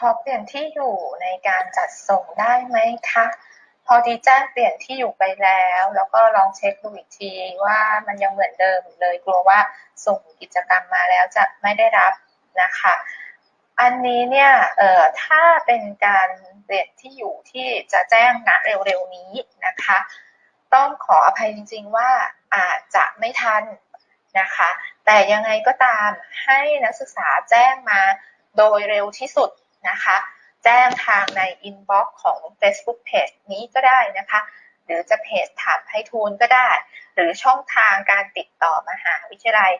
ขอเปลี่ยนที่อยู่ในการจัดส่งได้ไหมคะ พอดีแจ้งเปลี่ยนที่อยู่ไปแล้ว แล้วก็ลองเช็คดูอีกทีว่ามันยังเหมือนเดิมเลยกลัวว่าส่งกิจกรรมมาแล้วจะไม่ได้รับนะคะ อันนี้เนี่ยเอ่อถ้าเป็นการเปลี่ยนที่อยู่ที่จะแจ้งณเร็วๆนี้นะคะ ต้องขออภัยจริงๆว่าอาจจะไม่ทันนะคะ แต่ยังไงก็ตามให้นักศึกษาแจ้งมาโดยเร็วที่สุด นะคะ แจ้งทางในอินบ็อกซ์ของ Facebook Page นี้ก็ได้นะคะ หรือจะเพจถามให้ทูลก็ได้ หรือช่องทางการติดต่อมหาวิทยาลัย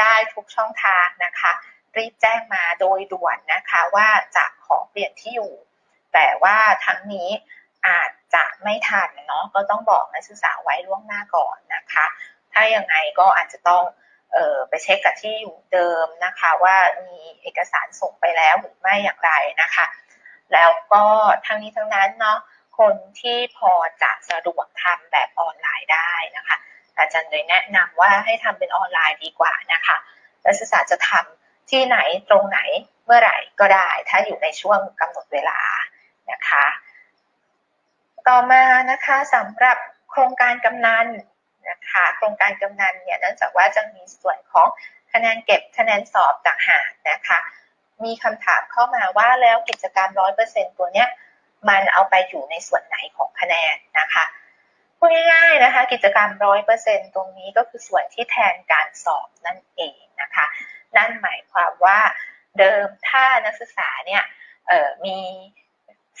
ได้ทุกช่องทางนะคะ รีบแจ้งมาโดยด่วนนะคะว่าจะขอเปลี่ยนที่อยู่ แต่ว่าทั้งนี้อาจจะไม่ทันเนาะก็ต้องบอกนักศึกษาไว้ล่วงหน้าก่อนนะคะ ถ้ายังไงก็อาจจะต้อง ไปเช็คกับที่อยู่เดิมนะคะ ว่ามีเอกสารส่งไปแล้วหรือไม่อย่างไรนะคะ แล้วก็ทั้งนี้ทั้งนั้นเนาะคนที่พอจะสะดวกทำแบบออนไลน์ได้นะคะ อาจารย์เลยแนะนำว่าให้ทำเป็นออนไลน์ดีกว่านะคะนักศึกษาจะทำที่ไหนตรงไหนเมื่อไหร่ก็ได้ ถ้าอยู่ในช่วงกำหนดเวลานะคะ ต่อมานะคะสำหรับโครงการกำนัน นะคะโครงการกำนันเนี่ยเนื่องจากว่าจะมีส่วนของคะแนนเก็บคะแนนสอบต่างหากนะคะมีคำถามเข้ามาว่าแล้วกิจกรรมร้อยเปอร์เซ็นตัวเนี้ยมันเอาไปอยู่ในส่วนไหนของคะแนนนะคะพูดง่ายๆนะคะ กิจกรรมร้อยเปอร์เซ็นตรงนี้ก็คือส่วนที่แทนการสอบนั่นเองนะคะ นั่นหมายความว่าเดิมถ้านักศึกษาเนี่ยมี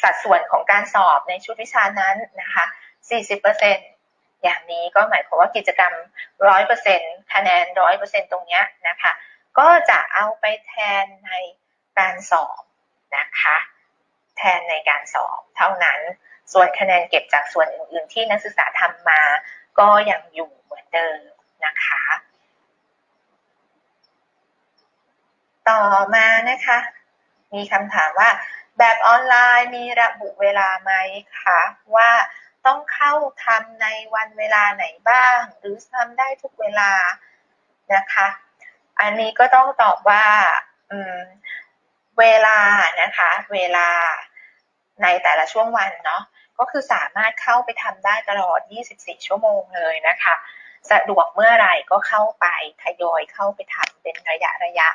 สัดส่วนของการสอบในชุดวิชานั้นนะคะ 40% อย่างนี้ก็หมายความว่ากิจกรรมร้อยเปอร์เซ็นคะแนนร้อยเปอร์เซ็นตรงนี้นะคะ ก็จะเอาไปแทนในการสอบนะคะ แทนในการสอบเท่านั้น ส่วนคะแนนเก็บจากส่วนอื่น ๆ ที่นักศึกษาทำมา ก็ยังอยู่เหมือนเดิมนะคะ ต่อมานะคะ มีคำถามว่าแบบออนไลน์มีระบุเวลาไหมคะว่า ต้องเข้าทำในวันเวลาไหนบ้าง หรือทำได้ทุกเวลานะคะ อันนี้ก็ต้องตอบว่าเวลานะคะ เวลาในแต่ละช่วงวันเนาะก็คือสามารถเข้าไปทำได้ตลอด 24 ชั่วโมงเลยนะคะ สะดวกเมื่อไหร่ก็เข้าไปทยอยเข้าไปทำเป็นระยะระยะ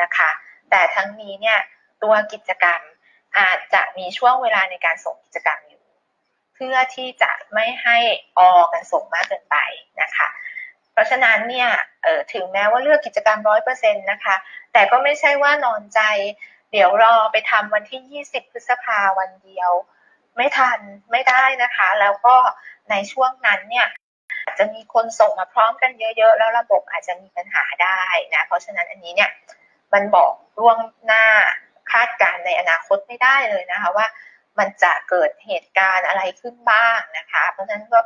นะคะ แต่ทั้งนี้เนี่ยตัวกิจกรรมอาจจะมีช่วงเวลาในการส่งกิจกรรม พื่อที่จะไม่ให้ออกันส่งมากเกินไปนะคะ เพราะฉะนั้นเนี่ยถึงแม้ว่าเลือกกิจกรรมร้อยเปอร์เซ็นต์นะคะ แต่ก็ไม่ใช่ว่านอนใจ เดี๋ยวรอไปทำวันที่ 20 พฤษภาวันเดียว ไม่ทันไม่ได้นะคะ แล้วก็ในช่วงนั้นเนี่ยอาจจะมีคนส่งมาพร้อมกันเยอะๆ แล้วระบบอาจจะมีปัญหาได้นะ เพราะฉะนั้นอันนี้เนี่ยมันบอกล่วงหน้าคาดการในอนาคตไม่ได้เลยนะคะว่า มันจะเกิดเหตุการณ์อะไรขึ้นบ้างนะคะ เพราะฉะนั้นก็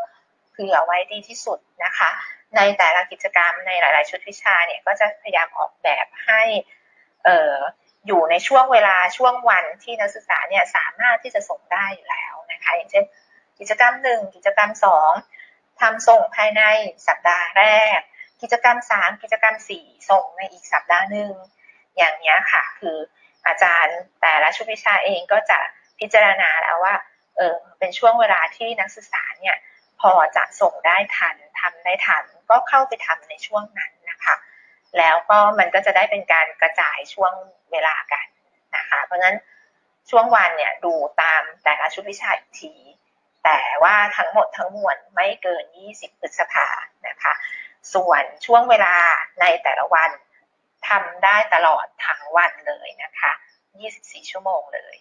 เผื่อไว้ดีที่สุดนะคะ ในแต่ละกิจกรรมในหลาย ๆ ชุดวิชาเนี่ยก็จะพยายามออกแบบให้อออยู่ในช่วงเวลาช่วงวันที่นักศึกษาเนี่ยสามารถที่จะส่งได้อยู่แล้วนะคะ อย่างเช่น กิจกรรมหนึ่งกิจกรรมสองทำส่งภายในสัปดาห์แรก กิจกรรมสามกิจกรรมสี่ส่งในอีกสัปดาห์หนึ่งอย่างนี้ค่ะ คืออาจารย์แต่ละชุดวิชาเองก็จะ พิจารณาแล้วว่าเออเป็นช่วงเวลาที่นักศึกษาเนี่ยพอจะส่งได้ทันทำได้ทันก็เข้าไปทำในช่วงนั้นนะคะ แล้วก็มันก็จะได้เป็นการกระจายช่วงเวลากันนะคะ เพราะฉะนั้นช่วงวันเนี่ยดูตามแต่ละชุดวิชาอีกที แต่ว่าทั้งหมดทั้งมวลไม่เกิน 20พฤษภานะคะ ส่วนช่วงเวลาในแต่ละวันทำได้ตลอดทั้งวันเลยนะคะ 24 ชั่วโมงเลย